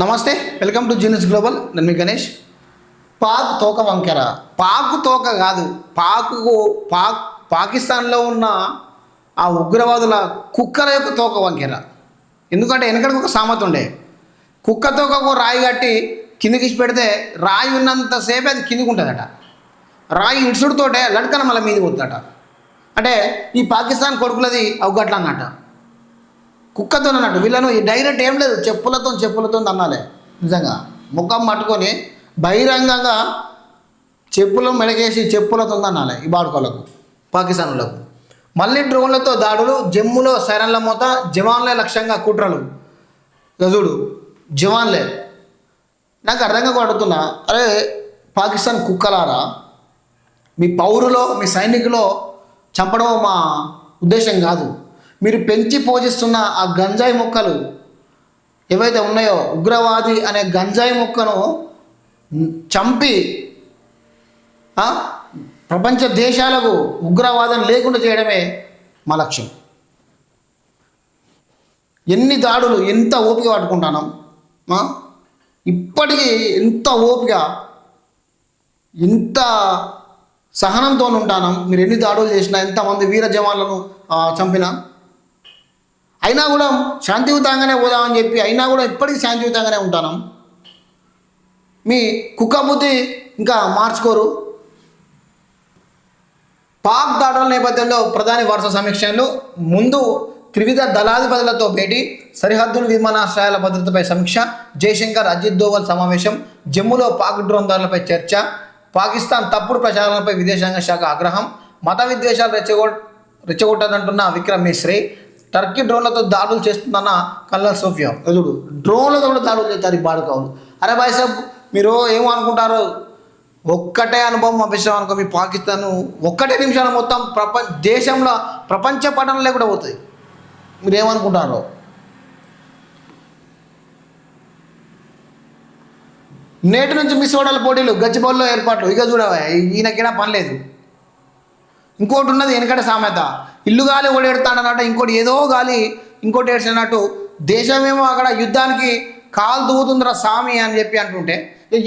నమస్తే welcome to genius global. నేను మీ గణేష్. పాక్ తోక వంకెర. పాకు తోక కాదు పాకు పాక్ పాకిస్తాన్లో ఉన్న ఆ ఉగ్రవాదుల కుక్కల యొక్క తోక వంకెర. ఎందుకంటే వెనకడికి ఒక సామెత ఉండే. కుక్క తోకకు రాయి కట్టి కిందికి పెడితే రాయి ఉన్నంతసేపు అది కిందికి ఉంటుందట. రాయి ఇడుసుడుతోటే లడ్కన మళ్ళీ మీది పోతుందట అంటే ఈ పాకిస్తాన్ కొడుకులది అవగట్ల అన్నట్టు కుక్కతో అన్నట్టు వీళ్ళను ఈ డైరెక్ట్ ఏం లేదు చెప్పులతో చెప్పులతో అన్నాలే నిజంగా ముఖం పట్టుకొని బహిరంగంగా చెప్పులు మెడకేసి చెప్పులతో అనాలి ఈ బాడుకోలకు పాకిస్తాన్లకు. మళ్ళీ డ్రోన్లతో దాడులు జమ్ములో సైరన్ల మూత జవాన్లే లక్ష్యంగా కుట్రలు. గజుడు జవాన్లే. నాకు అర్థంగా కొడుతున్నా అరే పాకిస్తాన్ కుక్కలారా? మీ పౌరులో మీ సైనికులో చంపడం మా ఉద్దేశం కాదు. మీరు పెంచి పోషిస్తున్న ఆ గంజాయి మొక్కలు ఏవైతే ఉన్నాయో ఉగ్రవాది అనే గంజాయి మొక్కను చంపి ప్రపంచ దేశాలకు ఉగ్రవాదం లేకుండా చేయడమే మా లక్ష్యం. ఎన్ని దాడులు ఎంత ఓపిక పట్టుకుంటాను ఇప్పటికీ ఎంత ఓపిక ఎంత సహనంతో ఉంటాను మీరు ఎన్ని దాడులు చేసినా ఎంతమంది వీర జవాన్లను చంపినా అయినా కూడా శాంతియుతంగానే పోదామని చెప్పి అయినా కూడా ఇప్పటికీ శాంతియుతంగానే ఉంటాను. మీ కుక్క బుద్ధి ఇంకా మార్చుకోరు. పాక్ దాడుల నేపథ్యంలో ప్రధాని వరుస సమీక్షలు ముందు త్రివిధ దళాధిపతులతో భేటీ సరిహద్దుల విమానాశ్రయాల భద్రతపై సమీక్ష జయశంకర్ అజిత్ దోవల్ సమావేశం జమ్మూలో పాక్ డ్రోన్ దాడులపై చర్చ పాకిస్తాన్ తప్పుడు ప్రచారాలపై విదేశాంగ శాఖ ఆగ్రహం మత విద్వేషాలు రెచ్చగొ రెచ్చగొట్టదంటున్న విక్రమ్ మిశ్రీ టర్కీ డ్రోన్లతో దాడులు చేస్తుందన్న కల్నల్ సోఫియా. చూడు డ్రోన్లతో కూడా దాడులు చేస్తారు ఈ బాడుకోవాలి అరే బాయ్ సాబ్ మీరు ఏమో ఒక్కటే అనుభవం పంపించాం అనుకో మీ పాకిస్తాన్ ఒక్కటే నిమిషాలు మొత్తం ప్రపంచ దేశంలో ప్రపంచ పట్టణంలో లేకుండా పోతుంది మీరు ఏమనుకుంటారు నేటి నుంచి మిస్ ఓడల పోటీలు గచ్చిబౌల్లో ఏర్పాట్లు. ఇక చూడవా ఈయనకైనా పని లేదు. ఇంకోటి ఉన్నది వెనకట సామెత. ఇల్లు గాలి ఓడేడతాడనట ఇంకోటి ఏదో గాలి ఇంకోటి ఏడ్చినట్టు దేశమేమో అక్కడ యుద్ధానికి కాలు దూగుతుందిరా సామి అని చెప్పి అంటుంటే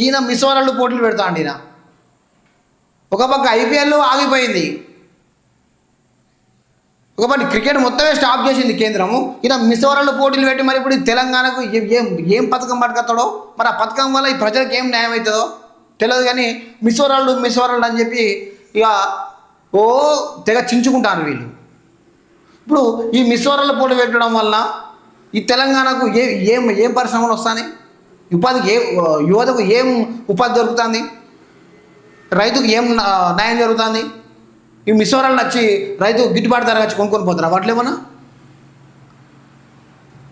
ఈయన మిస్ వరల్డ్ పోటీలు పెడతాడు ఈయన. ఒక పక్క ఐపీఎల్ ఆగిపోయింది. ఒక పక్క క్రికెట్ మొత్తమే స్టాప్ చేసింది కేంద్రము. ఈయన మిస్ వరల్డ్ పోటీలు పెట్టి మరి ఇప్పుడు తెలంగాణకు ఏం ఏం పథకం పట్టుకొస్తాడో? మరి ఆ పథకం వల్ల ఈ ప్రజలకు ఏం న్యాయం అవుతుందో? తెలియదు కానీ మిస్ వరల్డ్ మిస్ వరల్డ్ అని చెప్పి ఇక ఓ తెగ చించుకుంటారు వీళ్ళు. ఇప్పుడు ఈ మిస్ పోటీ పెట్టడం వల్ల ఈ తెలంగాణకు ఏ ఏం ఏం పరిశ్రమలు వస్తాయి? ఉపాధికి ఏ యువతకు ఏం ఉపాధి దొరుకుతుంది? రైతుకు ఏం న్యాయం జరుగుతుంది? ఈ మిసోరాలు నచ్చి రైతు గిట్టుబాటు ధర వచ్చి కొనుక్కొని పోతున్నారు వాటిలేమన్నా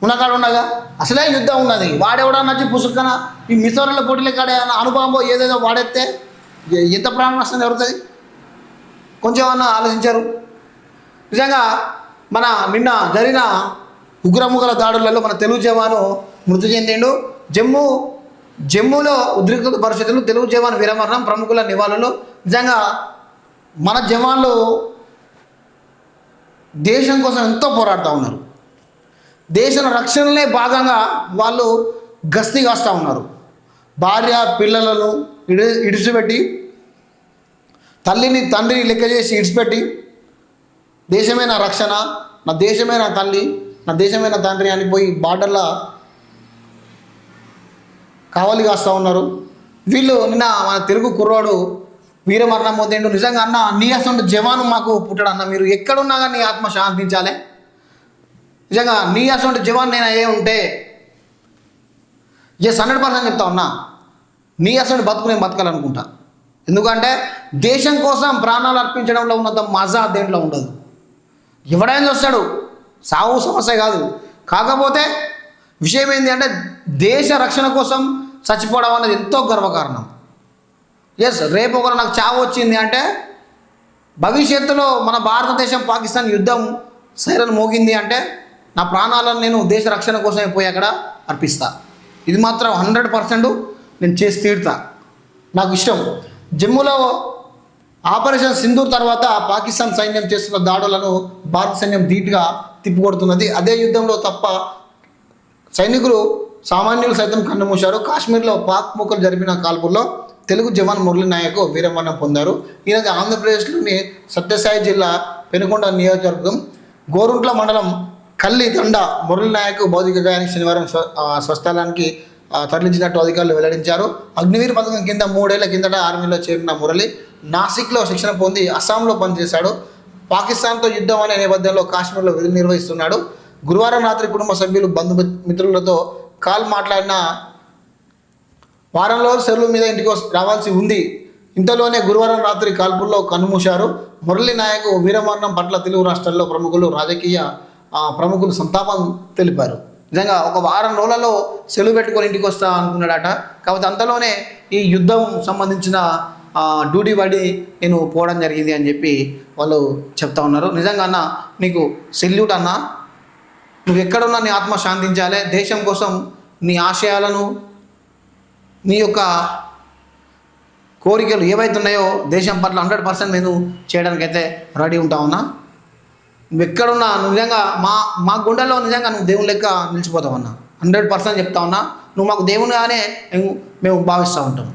ఉన్నకాడ ఉండగా అసలే యుద్ధం ఉన్నది. వాడెవడా నచ్చి పుసుకన ఈ మిసోరాల పోటీల కాడ అనుభవం ఏదేదో వాడేస్తే ఎంత ప్రాణ నష్టం జరుగుతుంది? కొంచెం ఏమన్నా ఆలోచించారు? నిజంగా మన నిన్న జరిగిన ఉగ్రముఖల దాడులలో మన తెలుగు జవాను మృతి చెందిండు. జమ్మూ జమ్మూలో ఉద్రిక్త పరిస్థితులు తెలుగు జవాన్ వీరమరణం ప్రముఖుల నివాళులు. నిజంగా మన జవాన్లు దేశం కోసం ఎంతో పోరాడుతూ ఉన్నారు. దేశ రక్షణలే భాగంగా వాళ్ళు గస్తీ కాస్తూ ఉన్నారు. భార్య పిల్లలను ఇడి ఇడిచిపెట్టి తల్లిని తండ్రిని లెక్క చేసి ఇడిచిపెట్టి దేశమే నా రక్షణ నా దేశమే నా తల్లి నా దేశమే నా తండ్రి అని పోయి బార్డర్లో కావలి కాస్తూ ఉన్నారు. వీళ్ళు నిన్న మన తెలుగు కుర్రాడు వీరమరణం పొందిండు. నిజంగా అన్న నీ అసలు జవాను మాకు పుట్టాడు అన్న. మీరు ఎక్కడున్నా కానీ నీ ఆత్మ శాంతించాలి. నిజంగా నీ అసలు జవాన్ నేను అయ్యే ఉంటే ఎస్ హండ్రెడ్ పర్సెంట్ చెప్తా ఉన్నా. నీ అసలు బతుకు నేను బతకాలనుకుంటా. ఎందుకంటే దేశం కోసం ప్రాణాలు అర్పించడంలో ఉన్నంత మజా దేంట్లో ఉండదు. ఇవ్వడానికి వస్తాడు సావు సమస్య కాదు. కాకపోతే విషయం ఏంటి అంటే దేశ రక్షణ కోసం చచ్చిపోవడం అనేది ఎంతో గర్వకారణం. ఎస్ రేపు ఒకరు నాకు చావు వచ్చింది అంటే భవిష్యత్తులో మన భారతదేశం పాకిస్తాన్ యుద్ధం సైరన్ మోగింది అంటే నా ప్రాణాలను నేను దేశ రక్షణ కోసమే పోయి అక్కడ అర్పిస్తా. ఇది మాత్రం హండ్రెడ్ పర్సెంట్ నేను చేసి తీరుతా. నాకు ఇష్టం. జమ్మూలో ఆపరేషన్ సింధూర్ తర్వాత పాకిస్తాన్ సైన్యం చేస్తున్న దాడులను భారత సైన్యం ధీటుగా తిప్పికొడుతున్నది. అదే యుద్ధంలో తప్ప సైనికులు సామాన్యులు సైతం కన్నుమూశారు కాశ్మీర్లో పాక్ ముక్కలు జరిపిన కాల్పుల్లో తెలుగు జవాన్ మురళీ నాయక్ వీరమరణం పొందారు. ఈయనది ఆంధ్రప్రదేశ్లోని సత్యసాయి జిల్లా పెనుకొండ నియోజకవర్గం గోరుంట్ల మండలం కల్లి దండ మురళీ నాయక్ భౌతిక గాయానికి శనివారం స్వ స్వస్థలానికి తరలించినట్టు అధికారులు వెల్లడించారు. అగ్నివీర్ పథకం కింద మూడేళ్ళ కిందట ఆర్మీలో చేరిన మురళి నాసిక్లో శిక్షణ పొంది అస్సాంలో పనిచేశాడు. పాకిస్తాన్తో యుద్ధం అనే నేపథ్యంలో కాశ్మీర్లో విధులు నిర్వహిస్తున్నాడు. గురువారం రాత్రి కుటుంబ సభ్యులు బంధు మిత్రులతో కాల్ మాట్లాడిన వారంలో సెలవు మీద ఇంటికి రావాల్సి ఉంది. ఇంతలోనే గురువారం రాత్రి కాల్పుల్లో కన్నుమూశారు. మురళీ నాయక్ వీరమరణం పట్ల తెలుగు రాష్ట్రాల్లో ప్రముఖులు రాజకీయ ప్రముఖులు సంతాపం తెలిపారు. నిజంగా ఒక వారం రోజులలో సెలవు పెట్టుకొని ఇంటికి వస్తా అనుకున్నాడట. కాకపోతే అంతలోనే ఈ యుద్ధం సంబంధించిన డ్యూటీ పడి నేను పోవడం జరిగింది అని చెప్పి వాళ్ళు చెప్తా ఉన్నారు. నిజంగా అన్న నీకు సెల్యూట్ అన్న. నువ్వు ఎక్కడున్నా నీ ఆత్మ శాంతించాలి. దేశం కోసం నీ ఆశయాలను నీ యొక్క కోరికలు ఏవైతున్నాయో దేశం పట్ల హండ్రెడ్ పర్సెంట్ నేను చేయడానికైతే రెడీ ఉంటా ఉన్నా. నువ్వు ఎక్కడున్నా నువ్వు నిజంగా మా మా గుండెల్లో నిజంగా నువ్వు దేవుని లెక్క నిలిచిపోతావు అన్న. హండ్రెడ్ పర్సెంట్ చెప్తా ఉన్నా. నువ్వు మాకు దేవునిగానే మేము మేము భావిస్తూ ఉంటాం.